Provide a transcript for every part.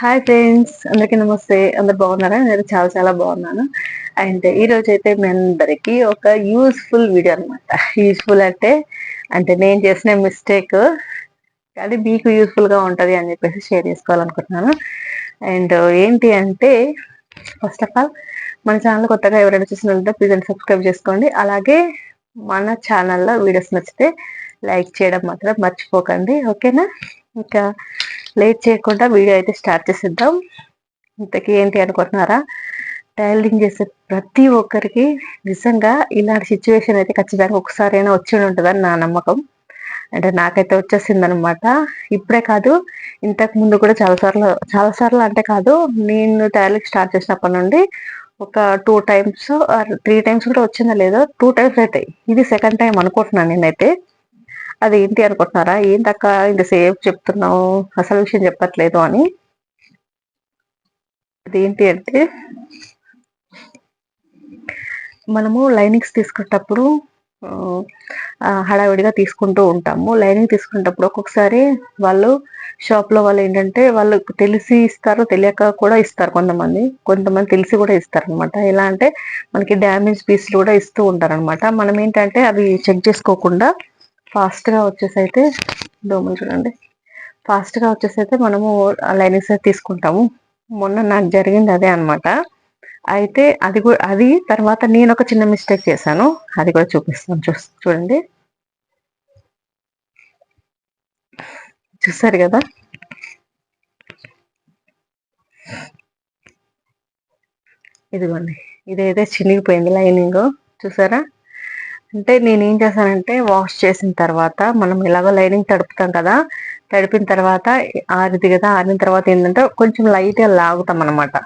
Hi friends అందరికీ నమస్తే. అందరు బాగున్నారా? నేను చాలా చాలా బాగున్నాను. అండ్ ఈ రోజు అయితే మీ అందరికి ఒక యూస్ఫుల్ వీడియో అనమాట యూస్ఫుల్ అంటే అంటే నేను చేసిన మిస్టేక్ కానీ మీకు యూస్ఫుల్గా ఉంటుంది అని చెప్పేసి షేర్ చేసుకోవాలనుకుంటున్నాను. అండ్ ఏంటి అంటే ఫస్ట్ ఆఫ్ ఆల్ మన ఛానల్ కొత్తగా ఎవరైనా చూసినట్లయితే ప్లీజ్ అండ్ సబ్స్క్రైబ్ చేసుకోండి. అలాగే మన ఛానల్లో వీడియోస్ నచ్చితే లైక్ చేయడం మాత్రం మర్చిపోకండి. ఓకేనా ఇంకా లేట్ చేయకుండా వీడియో అయితే స్టార్ట్ చేసేద్దాం. ఇంతకీ ఏంటి అనుకుంటున్నారా? టైలరింగ్ చేసే ప్రతి ఒక్కరికి నిజంగా ఇలాంటి సిచ్యువేషన్ అయితే ఖచ్చితంగా ఒకసారైనా వచ్చి ఉంటుందని నా నమ్మకం. అంటే నాకైతే వచ్చేసింది అనమాట ఇప్పుడే కాదు ఇంతకు ముందు కూడా చాలా సార్లు చాలా సార్లు అంటే కాదు నేను టైలరింగ్ స్టార్ట్ చేసినప్పటి నుండి ఒక టూ టైమ్స్ త్రీ టైమ్స్ కూడా వచ్చిందా లేదో టూ టైమ్స్ అయితే. ఇది సెకండ్ టైం అనుకుంటున్నాను నేనైతే. అది ఏంటి అనుకుంటున్నారా? ఏంటక్క ఇంతసేపు చెప్తున్నావు? అసలు విషయం చెప్పట్లేదు అని. అదేంటి అంటే మనము లైనింగ్స్ తీసుకునేటప్పుడు హడావిడిగా తీసుకుంటూ ఉంటాము. లైనింగ్ తీసుకునేటప్పుడు ఒక్కొక్కసారి వాళ్ళు షాప్లో వాళ్ళు ఏంటంటే వాళ్ళు తెలిసి ఇస్తారు తెలియక కూడా ఇస్తారు కొంతమంది. కొంతమంది తెలిసి కూడా ఇస్తారు అనమాట ఎలా అంటే మనకి డ్యామేజ్ పీస్లు కూడా ఇస్తూ ఉంటారు అనమాట మనం ఏంటంటే అవి చెక్ చేసుకోకుండా ఫాస్ట్గా వచ్చేసి అయితే దోమలు చూడండి. ఫాస్ట్గా వచ్చేసి అయితే మనము లైనింగ్స్ తీసుకుంటాము. మొన్న నాకు జరిగింది అదే అనమాట అయితే అది కూడా అది తర్వాత నేను ఒక చిన్న మిస్టేక్ చేశాను. అది కూడా చూపిస్తాను. చూ చూడండి. చూసారు కదా? ఇదిగోండి. ఇదైతే చినిగిపోయింది లైనింగ్. చూసారా? అంటే నేను ఏం చేశానంటే వాష్ చేసిన తర్వాత మనం ఎలాగో లైనింగ్ తడుపుతాం కదా తడిపిన తర్వాత ఆరిది కదా ఆరిన తర్వాత ఏంటంటే కొంచెం లైట్గా లాగుతాం అనమాట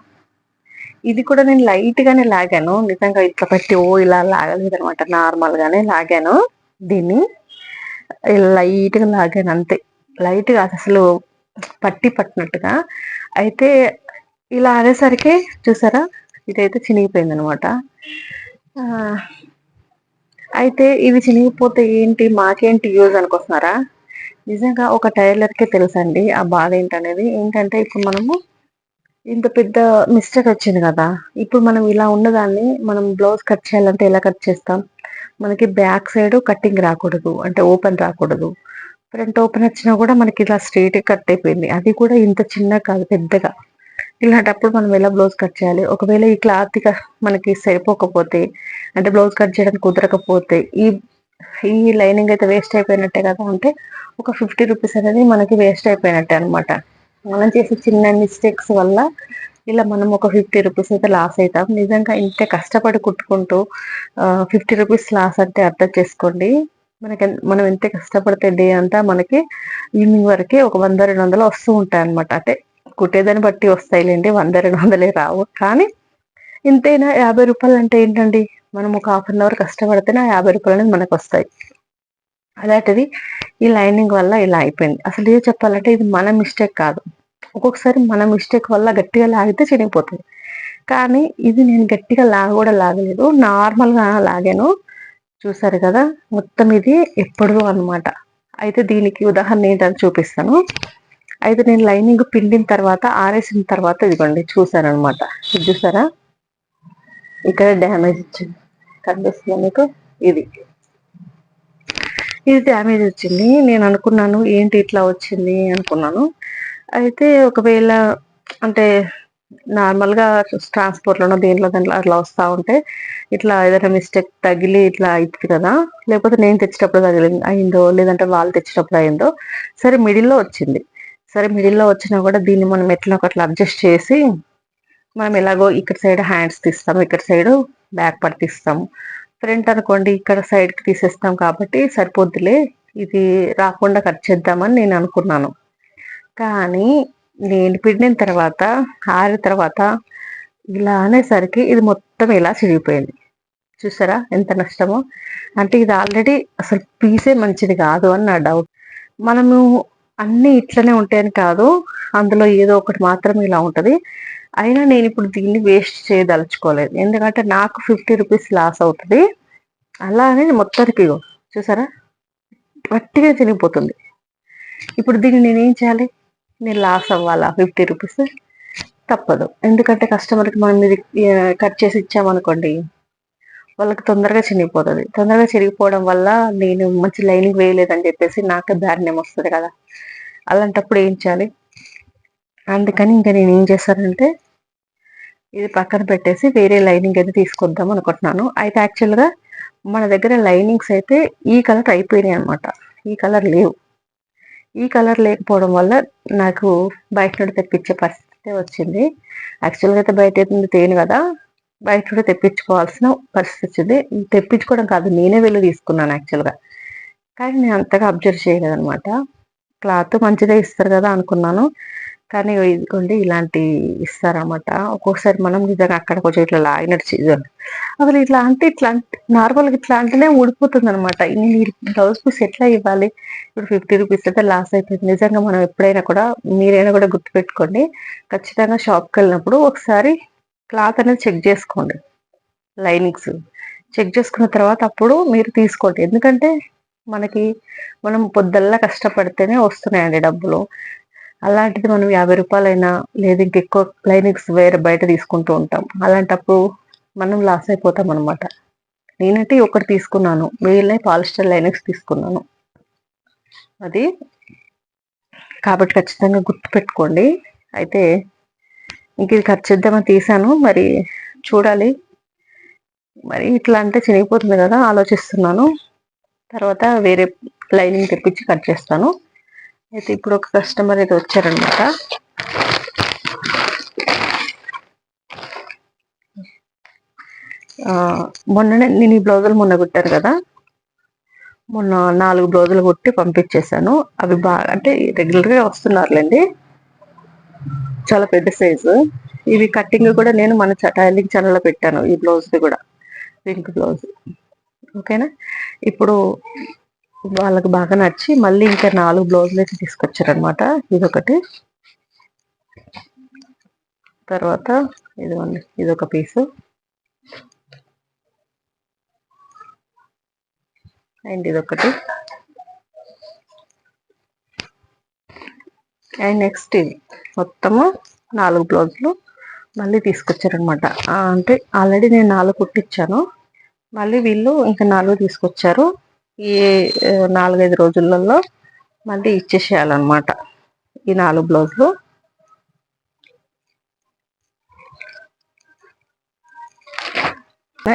ఇది కూడా నేను లైట్గానే లాగాను. నిజంగా ఇట్లా పెట్టి ఓ ఇలా లాగలేదు అనమాట నార్మల్గానే లాగాను దీన్ని. లైట్గా లాగాను అంతే. లైట్గా అసలు పట్టి పట్టినట్టుగా. అయితే ఇలా అనేసరికి చూసారా ఇదైతే చినిగిపోయింది అనమాట అయితే ఇవి చినిగిపోతే ఏంటి? మాకేంటి యూజ్ అనుకొస్తున్నారా? నిజంగా ఒక టైలర్కే తెలుసండి ఆ బాధ ఏంటనేది. ఏంటంటే ఇప్పుడు మనము ఇంత పెద్ద మిస్టేక్ వచ్చింది కదా. ఇప్పుడు మనం ఇలా ఉన్నదాన్ని మనం బ్లౌజ్ కట్ చేయాలంటే ఎలా కట్ చేస్తాం? మనకి బ్యాక్ సైడ్ కట్టింగ్ రాకూడదు అంటే ఓపెన్ రాకూడదు. ఫ్రంట్ ఓపెన్ వచ్చినా కూడా మనకి ఇలా స్ట్రైట్ కట్ అయిపోయింది. అది కూడా ఇంత చిన్న కాదు పెద్దగా. ఇలాంటప్పుడు మనం ఎలా బ్లౌజ్ కట్ చేయాలి? ఒకవేళ ఈ క్లాత్ మనకి సరిపోకపోతే అంటే బ్లౌజ్ కట్ చేయడానికి కుదరకపోతే ఈ ఈ లైనింగ్ అయితే వేస్ట్ అయిపోయినట్టే కదా? అంటే ఒక ఫిఫ్టీ రూపీస్ అనేది మనకి వేస్ట్ అయిపోయినట్టే అనమాట మనం చేసే చిన్న మిస్టేక్స్ వల్ల ఇలా మనం ఒక ఫిఫ్టీ రూపీస్ అయితే లాస్ అవుతాం. నిజంగా ఇంత కష్టపడి కుట్టుకుంటూ ఫిఫ్టీ రూపీస్ లాస్ అంటే అర్థం చేసుకోండి. మనకి మనం ఎంత కష్టపడితే డే అంతా మనకి ఈవినింగ్ వరకు ఒక వంద రెండు వందలు వస్తూ ఉంటాయి అనమాట అంటే కుట్టేదాన్ని బట్టి వస్తాయిలేండి వంద రెండు వందలే రావు. కానీ ఇంతైనా యాభై రూపాయలు అంటే ఏంటండి? మనం ఒక హాఫ్ అన్ అవర్ కష్టపడితేనే యాభై రూపాయలు అనేది మనకు వస్తాయి. అలాంటిది ఈ లైనింగ్ వల్ల ఇలా అయిపోయింది. అసలు ఏదో చెప్పాలంటే ఇది మన మిస్టేక్ కాదు. ఒక్కొక్కసారి మన మిస్టేక్ వల్ల గట్టిగా లాగితే చినిగిపోతుంది. కానీ ఇది నేను గట్టిగా లాగ కూడా లాగలేదు. నార్మల్గా లాగాను. చూసారు కదా? మొత్తం ఇది ఎప్పుడు అనమాట అయితే దీనికి ఉదాహరణ ఏంటని చూపిస్తాను. అయితే నేను లైనింగ్ పిండిన తర్వాత ఆరేసిన తర్వాత ఇదిగోండి చూసాను అనమాట ఇది చూసారా? ఇక్కడ డ్యామేజ్ వచ్చింది. కనిపిస్తుంది మీకు? ఇది. ఇది డ్యామేజ్ వచ్చింది. నేను అనుకున్నాను ఏంటి ఇట్లా వచ్చింది అనుకున్నాను. అయితే ఒకవేళ అంటే నార్మల్గా ట్రాన్స్పోర్ట్లోనో దేంట్లో దాంట్లో అట్లా వస్తూ ఉంటే ఇట్లా ఏదైనా మిస్టేక్ తగిలి ఇట్లా అవుతుంది కదా. లేకపోతే నేను తెచ్చేటప్పుడు తగిలి అయిందో లేదంటే వాళ్ళు తెచ్చేటప్పుడు అయిందో సరే మిడిల్లో వచ్చింది. సరే మిడిల్లో వచ్చినా కూడా దీన్ని మనం ఎట్లా ఒకట్లా అడ్జస్ట్ చేసి మనం ఎలాగో ఇక్కడ సైడ్ హ్యాండ్స్ తీస్తాము ఇక్కడ సైడ్ బ్యాక్ పార్ట్ తీస్తాము. ఫ్రంట్ అనుకోండి ఇక్కడ సైడ్కి తీసేస్తాం కాబట్టి సరిపోద్దులే ఇది రాకుండా కట్ చేద్దామని నేను అనుకున్నాను. కానీ నేను పిండిన తర్వాత ఆరిన తర్వాత ఇలా అనేసరికి ఇది మొత్తం ఇలా చిరిగిపోయింది. చూసారా ఎంత నష్టమో? అంటే ఇది ఆల్రెడీ అసలు పీసే మంచిది కాదు అని నా డౌట్ మనము అన్ని ఇట్లనే ఉంటాయని కాదు. అందులో ఏదో ఒకటి మాత్రమే ఇలా ఉంటుంది. అయినా నేను ఇప్పుడు దీన్ని వేస్ట్ చేయదలుచుకోలేదు. ఎందుకంటే నాకు ఫిఫ్టీ రూపీస్ లాస్ అవుతుంది. అలానే మొత్తానికి చూసారా? వట్టిగా తినిపోతుంది ఇప్పుడు దీన్ని నేనేం చేయాలి? నేను లాస్ అవ్వాలా ఫిఫ్టీ రూపీస్? తప్పదు. ఎందుకంటే కస్టమర్కి మనం ఇది కట్ చేసి ఇచ్చామనుకోండి. వాళ్ళకి తొందరగా చినిగిపోతుంది. తొందరగా చిరిగిపోవడం వల్ల నేను మంచి లైనింగ్ వేయలేదని చెప్పేసి నాకు ధాన్యం వస్తుంది కదా. అలాంటప్పుడు ఏం చేయాలి? అందుకని ఇంకా నేను ఏం చేశానంటే ఇది పక్కన పెట్టేసి వేరే లైనింగ్ అయితే తీసుకొద్దాం అనుకుంటున్నాను. అయితే యాక్చువల్గా మన దగ్గర లైనింగ్స్ అయితే ఈ కలర్ అయిపోయినాయి అనమాట ఈ కలర్ లేవు. ఈ కలర్ లేకపోవడం వల్ల నాకు బయట నుండి తెప్పించే పరిస్థితి వచ్చింది. యాక్చువల్గా అయితే బయట అయితే తేను కదా. బయట కూడా తెప్పించుకోవాల్సిన పరిస్థితి వచ్చింది తెప్పించుకోవడం కాదు నేనే వెళ్ళి తీసుకున్నాను యాక్చువల్గా కానీ నేను అంతగా అబ్జర్వ్ చేయలేదనమాట క్లాత్ మంచిదే ఇస్తారు కదా అనుకున్నాను. కానీ ఇదిగోండి ఇలాంటి ఇస్తారనమాట ఒక్కొక్కసారి మనం నిజంగా అక్కడ కొంచెం ఇట్లా లాగినట్టు చేయాలి అసలు ఇట్లా అంటే ఇట్లా నార్మల్గా ఇట్లా అంటేనే ఊడిపోతుంది అనమాట మీరు బ్లౌజ్ పీస్ ఎట్లా ఇవ్వాలి ఇప్పుడు ఫిఫ్టీ రూపీస్ అయితే లాస్ అయిపోయింది. నిజంగా మనం ఎప్పుడైనా కూడా మీరైనా కూడా గుర్తుపెట్టుకోండి. ఖచ్చితంగా షాప్కి వెళ్ళినప్పుడు ఒకసారి క్లాత్ అనేది చెక్ చేసుకోండి. లైనింగ్స్ చెక్ చేసుకున్న తర్వాత అప్పుడు మీరు తీసుకోండి. ఎందుకంటే మనకి మనం పొద్దల్లా కష్టపడితేనే వస్తున్నాయండి డబ్బులు. అలాంటిది మనం యాభై రూపాయలైనా లేదా ఇంకెక్కువ లైనింగ్స్ వేరే బయట తీసుకుంటూ ఉంటాం. అలాంటప్పుడు మనం లాస్ అయిపోతాం అనమాట నేనంటే ఒకటి తీసుకున్నాను. మిగిలిన పాలిస్టర్ లైనింగ్స్ తీసుకున్నాను. అది కాబట్టి ఖచ్చితంగా గుర్తుపెట్టుకోండి. అయితే ఇంక ఇది కట్ చేద్దామని తీసాను మరి చూడాలి. మరి ఇట్లా అంటే చినిగిపోతుంది కదా ఆలోచిస్తున్నాను. తర్వాత వేరే లైనింగ్ తెప్పించి కట్ చేస్తాను. అయితే ఇప్పుడు ఒక కస్టమర్ అయితే వచ్చారనమాట. మొన్ననే నేను ఈ బ్లౌజులు మొన్న కుట్టాను కదా. మొన్న నాలుగు బ్లౌజులు కుట్టి పంపించేశాను. అవి బాగా అంటే రెగ్యులర్గా వస్తున్నారులేండి. చాలా పెద్ద సైజు ఇవి కట్టింగ్ కూడా నేను మన టైలింగ్ ఛానల్లో పెట్టాను. ఈ బ్లౌజ్ది కూడా. పింక్ బ్లౌజ్ ఓకేనా ఇప్పుడు వాళ్ళకి బాగా నచ్చి మళ్ళీ ఇంకా నాలుగు బ్లౌజులు అయితే తీసుకొచ్చారనమాట ఇదొకటి. తర్వాత ఇదిగోండి. ఇదొక పీసు అండ్ ఇదొకటి. అండ్ నెక్స్ట్ ఇది. మొత్తము నాలుగు బ్లౌజులు మళ్ళీ తీసుకొచ్చారనమాట అంటే ఆల్రెడీ నేను నాలుగు కుట్టించాను మళ్ళీ వీళ్ళు ఇంకా నాలుగు తీసుకొచ్చారు. ఈ నాలుగైదు రోజులలో మళ్ళీ ఇచ్చేసేయాలన్నమాట ఈ నాలుగు బ్లౌజులు.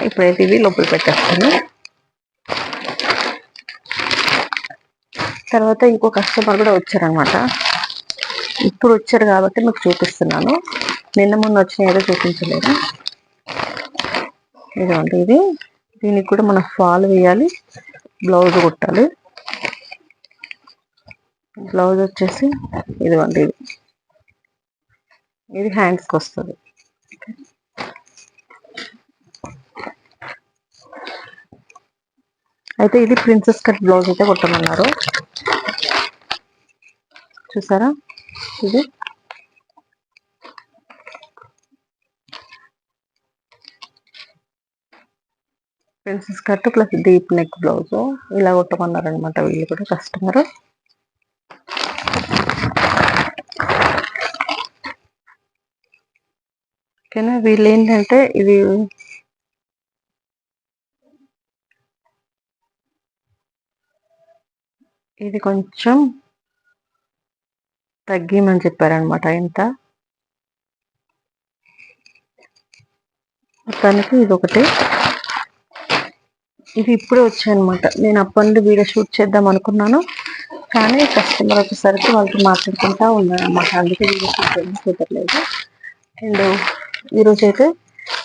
ఇప్పుడైతే ఇవి లోపల పెట్టేస్తాను. తర్వాత ఇంకో కస్టమర్ కూడా వచ్చారనమాట ఇప్పుడు వచ్చారు కాబట్టి మీకు చూపిస్తున్నాను. నిన్న మొన్న వచ్చిన ఏదో చూపించలేదు. ఇదండి ఇది. దీనికి కూడా మనం ఫాల్ వేయాలి. బ్లౌజ్ కుట్టాలి. బ్లౌజ్ వచ్చేసి ఇదిగోండి ఇది. ఇది హ్యాండ్స్కి వస్తుంది. అయితే ఇది ప్రిన్సెస్ కట్ బ్లౌజ్ అయితే కొట్టమన్నారు. చూసారా? ఇది princess cut plus deep neck blouse ఇలా కొట్టమన్నారు అనమాట వీళ్ళు కూడా కస్టమర్ ఓకేనా? వీళ్ళు ఏంటంటే ఇది ఇది కొంచెం తగ్గిమని చెప్పారనమాట ఇంత. మొత్తానికి ఇది ఒకటి ఇది ఇప్పుడే వచ్చాయనమాట నేను అప్పటి వీడియో షూట్ చేద్దాం అనుకున్నాను. కానీ కస్టమర్ వచ్చేసరికి వాళ్ళతో మాట్లాడుకుంటా ఉన్నారనమాట అందుకే వీడియో షూట్ కుదరలేదు. అండ్ ఈరోజు అయితే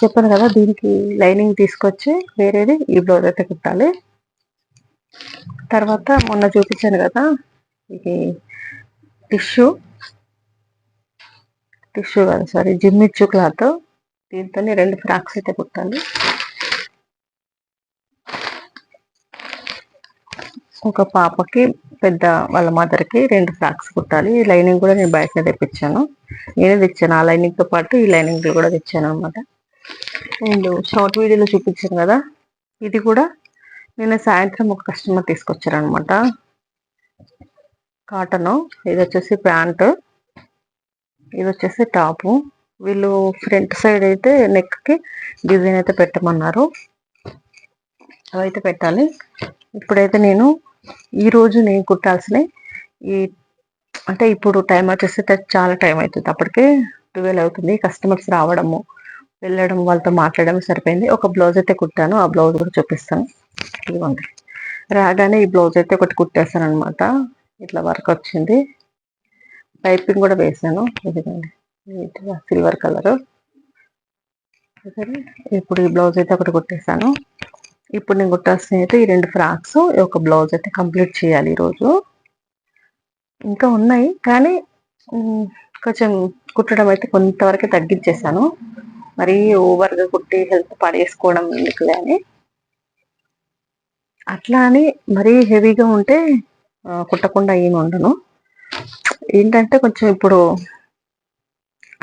చెప్పాను కదా దీనికి లైనింగ్ తీసుకొచ్చి వేరేది ఈ బ్లౌజ్ అయితే కుట్టాలి. తర్వాత మొన్న చూపించాను కదా ఇది టిష్యూ. టిష్యూ కాదు సారీ జిమ్మిచ్చు క్లాత్. దీంతో రెండు ఫ్రాక్స్ అయితే కుట్టాలి. ఒక పాపకి పెద్ద వాళ్ళ మదర్కి రెండు ఫ్రాక్స్ కుట్టాలి. ఈ లైనింగ్ కూడా నేను బయట తెప్పించాను. నేనే తెచ్చాను. ఆ లైనింగ్తో పాటు ఈ లైనింగ్ కూడా తెచ్చాను అనమాట అండ్ షార్ట్ వీడియోలో చూపించాను కదా ఇది కూడా నేను సాయంత్రం ఒక కస్టమర్ తీసుకొచ్చారనమాట కాటన్ ఇది వచ్చేసి ప్యాంటు ఇది వచ్చేసి టాపు. వీళ్ళు ఫ్రంట్ సైడ్ అయితే నెక్కి డిజైన్ అయితే పెట్టమన్నారు. అవైతే పెట్టాలి. ఇప్పుడైతే నేను ఈ నేను కుట్టాల్సిన ఈ అంటే ఇప్పుడు టైం వచ్చేసి చాలా టైం అవుతుంది. అప్పటికే ట్వెల్వ్ అవుతుంది. కస్టమర్స్ రావడము వెళ్ళడం వాళ్ళతో మాట్లాడడం సరిపోయింది. ఒక బ్లౌజ్ అయితే కుట్టాను. ఆ బ్లౌజ్ కూడా చూపిస్తాను. ఇదిగోండి. రాగానే ఈ బ్లౌజ్ అయితే ఒకటి కుట్టేస్తాను అనమాట ఇట్లా వర్క్ వచ్చింది. పైపింగ్ కూడా వేసాను. ఇదిగోండి. Silver colour. ఇప్పుడు ఈ బ్లౌజ్ అయితే ఒకటి కుట్టేసాను ఇప్పుడు నేను కుట్టాల్సిన అయితే ఈ రెండు ఫ్రాక్స్ ఒక బ్లౌజ్ అయితే కంప్లీట్ చేయాలి ఈరోజు. ఇంకా ఉన్నాయి కానీ కొంచెం కుట్టడం అయితే కొంతవరకు తగ్గించేసాను మరీ ఓవర్గా కుట్టి హెల్త్ పడేసుకోవడం ఎందుకులే అని. అట్లా అని మరీ హెవీగా ఉంటే కుట్టకుండా ఏమి ఉండను. ఏంటంటే కొంచెం ఇప్పుడు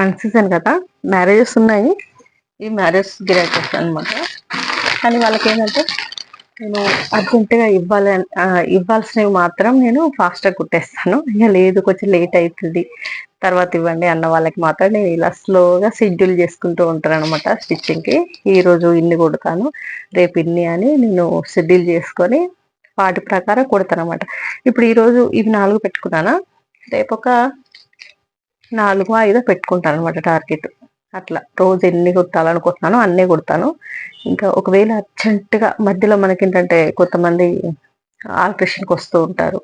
అన్సీజన్ కదా మ్యారేజెస్ ఉన్నాయి. ఈ మ్యారేజ్ గిరాకీస్ అనమాట కానీ వాళ్ళకి ఏంటంటే నేను అర్జెంటుగా ఇవ్వాలి ఇవ్వాల్సినవి మాత్రం నేను ఫాస్ట్గా కుట్టేస్తాను. ఇక లేదు కొంచెం లేట్ అవుతుంది. తర్వాత ఇవ్వండి అన్న వాళ్ళకి మాత్రం నేను ఇలా స్లోగా షెడ్యూల్ చేసుకుంటూ ఉంటాను అనమాట స్టిచ్చింగ్కి. ఈరోజు ఇన్ని కొడతాను రేపు ఇన్ని అని నేను షెడ్యూల్ చేసుకొని వాటి ప్రకారం కుడతాను అనమాట ఇప్పుడు ఈరోజు ఇవి నాలుగు పెట్టుకున్నానా? రేపు ఒక నాలుగు ఐదో పెట్టుకుంటాను అనమాట టార్గెట్. అట్లా. రోజు ఎన్ని కుట్టాలనుకుంటున్నానో అన్నీ కుడతాను. ఇంకా ఒకవేళ అర్జెంటుగా మధ్యలో మనకి ఏంటంటే కొంతమంది ఆల్ట్రేషన్కి వస్తూ ఉంటారు.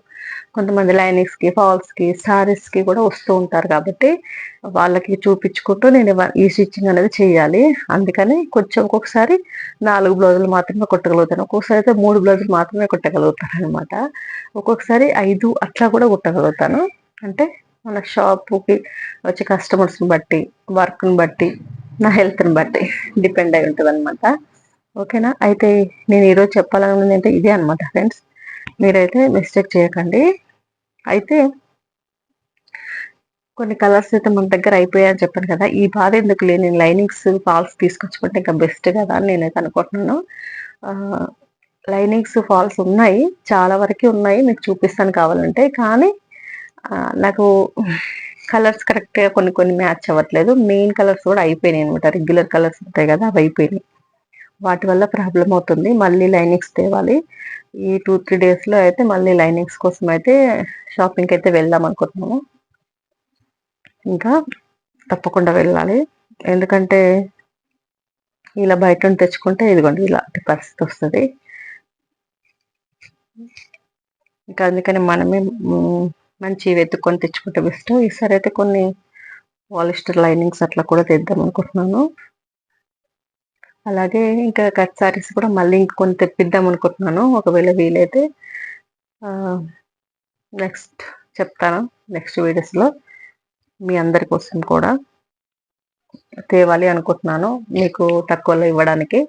కొంతమంది లైనింగ్స్కి ఫాల్స్కి సారీస్కి కూడా వస్తూ ఉంటారు కాబట్టి వాళ్ళకి చూపించుకుంటూ నేను ఈ స్టిచ్చింగ్ అనేది చేయాలి. అందుకని కొంచెం ఒక్కొక్కసారి నాలుగు బ్లౌజులు మాత్రమే కుట్టగలుగుతాను. ఒక్కొక్కసారి అయితే మూడు బ్లౌజులు మాత్రమే కుట్టగలుగుతాను అనమాట ఒక్కొక్కసారి ఐదు అట్లా కూడా కుట్టగలుగుతాను. అంటే మన షాపుకి వచ్చే కస్టమర్స్ని బట్టి వర్క్ని బట్టి నా హెల్త్ని బట్టి డిపెండ్ అయి ఉంటుంది అనమాట ఓకేనా? అయితే నేను ఈరోజు చెప్పాలనుకుంది అంటే ఇదే అనమాట ఫ్రెండ్స్. మీరైతే మిస్టేక్ చేయకండి. అయితే కొన్ని కలర్స్ అయితే మన దగ్గర అయిపోయాయని చెప్పాను కదా. ఈ బాధ ఎందుకు లేని లైనింగ్స్ ఫాల్స్ తీసుకొచ్చుకుంటే ఇంకా బెస్ట్ కదా అని నేనైతే అనుకుంటున్నాను. లైనింగ్స్ ఫాల్స్ ఉన్నాయి. చాలా వరకు ఉన్నాయి. మీకు చూపిస్తాను కావాలంటే. కానీ నాకు కలర్స్ కరెక్ట్గా కొన్ని కొన్ని మ్యాచ్ అవ్వట్లేదు. మెయిన్ కలర్స్ కూడా అయిపోయినాయి అనమాట రెగ్యులర్ కలర్స్ ఉంటాయి కదా అవి అయిపోయినాయి. వాటి వల్ల ప్రాబ్లం అవుతుంది. మళ్ళీ లైనింగ్స్ తేవాలి. ఈ టూ త్రీ డేస్లో అయితే మళ్ళీ లైనింగ్స్ కోసం అయితే షాపింగ్కి అయితే వెళ్దాం అనుకుంటున్నాము. ఇంకా తప్పకుండా వెళ్ళాలి. ఎందుకంటే ఇలా బయట తెచ్చుకుంటే ఇదిగోండి ఇలాంటి పరిస్థితి వస్తుంది. ఇంకా అందుకని మనమే మంచి వెతుక్కొని తెచ్చుకుంటే బెస్ట్ ఈసారి అయితే కొన్ని పాలిస్టర్ లైనింగ్స్ అట్లా కూడా తెద్దాం అనుకుంటున్నాను. అలాగే ఇంకా కట్ సారీస్ కూడా మళ్ళీ ఇంకొన్ని తెప్పిద్దాం అనుకుంటున్నాను. ఒకవేళ వీలైతే నెక్స్ట్ చెప్తాను నెక్స్ట్ వీడియోస్లో మీ అందరి కోసం కూడా తేవాలి అనుకుంటున్నాను మీకు తక్కువలో ఇవ్వడానికి.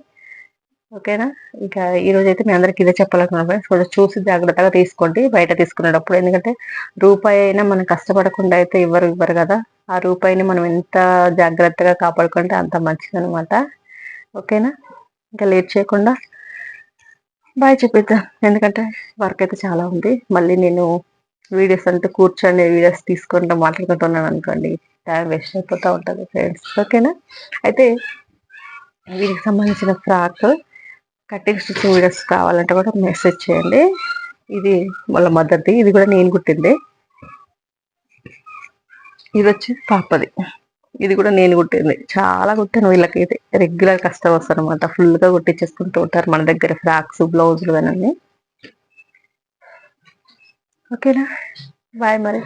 ఓకేనా? ఇంకా ఈరోజు అయితే మీ అందరికి ఇదే చెప్పాలనుకున్నాను ఫ్రెండ్స్. కొంచెం చూసి జాగ్రత్తగా తీసుకోండి బయట తీసుకునేటప్పుడు. ఎందుకంటే రూపాయి అయినా మనం కష్టపడకుండా అయితే ఇవ్వరు ఇవ్వరు కదా. ఆ రూపాయిని మనం ఎంత జాగ్రత్తగా కాపాడుకుంటే అంత మంచిదనమాట ఓకేనా? ఇంకా లేట్ చేయకుండా. బాయ్ చెప్పేద్దాం ఎందుకంటే వర్క్ అయితే చాలా ఉంది. మళ్ళీ నేను వీడియోస్ అంతా కూర్చొని వీడియోస్ తీసుకుంటూ మాట్లాడుకుంటున్నాను అనుకోండి. టైం వేస్ట్ అయిపోతూ ఉంటుంది ఫ్రెండ్స్ ఓకేనా? అయితే వీటికి సంబంధించిన ఫ్రాక్ కటింగ్ స్టిచ్చింగ్ వీడియోస్ కావాలంటే కూడా మెసేజ్ చేయండి. ఇది వాళ్ళ మదర్ది ఇది కూడా నేను కుట్టింది. ఇది వచ్చి పాపది. ఇది కూడా నేను కుట్టింది. చాలా కుట్టాను వీళ్ళకి రెగ్యులర్ కస్టమర్స్ అనమాట ఫుల్గా కుట్టించేసుకుంటూ ఉంటారు మన దగ్గర ఫ్రాక్స్ బ్లౌజులు కానీ ఓకేనా? బాయ్ మరి.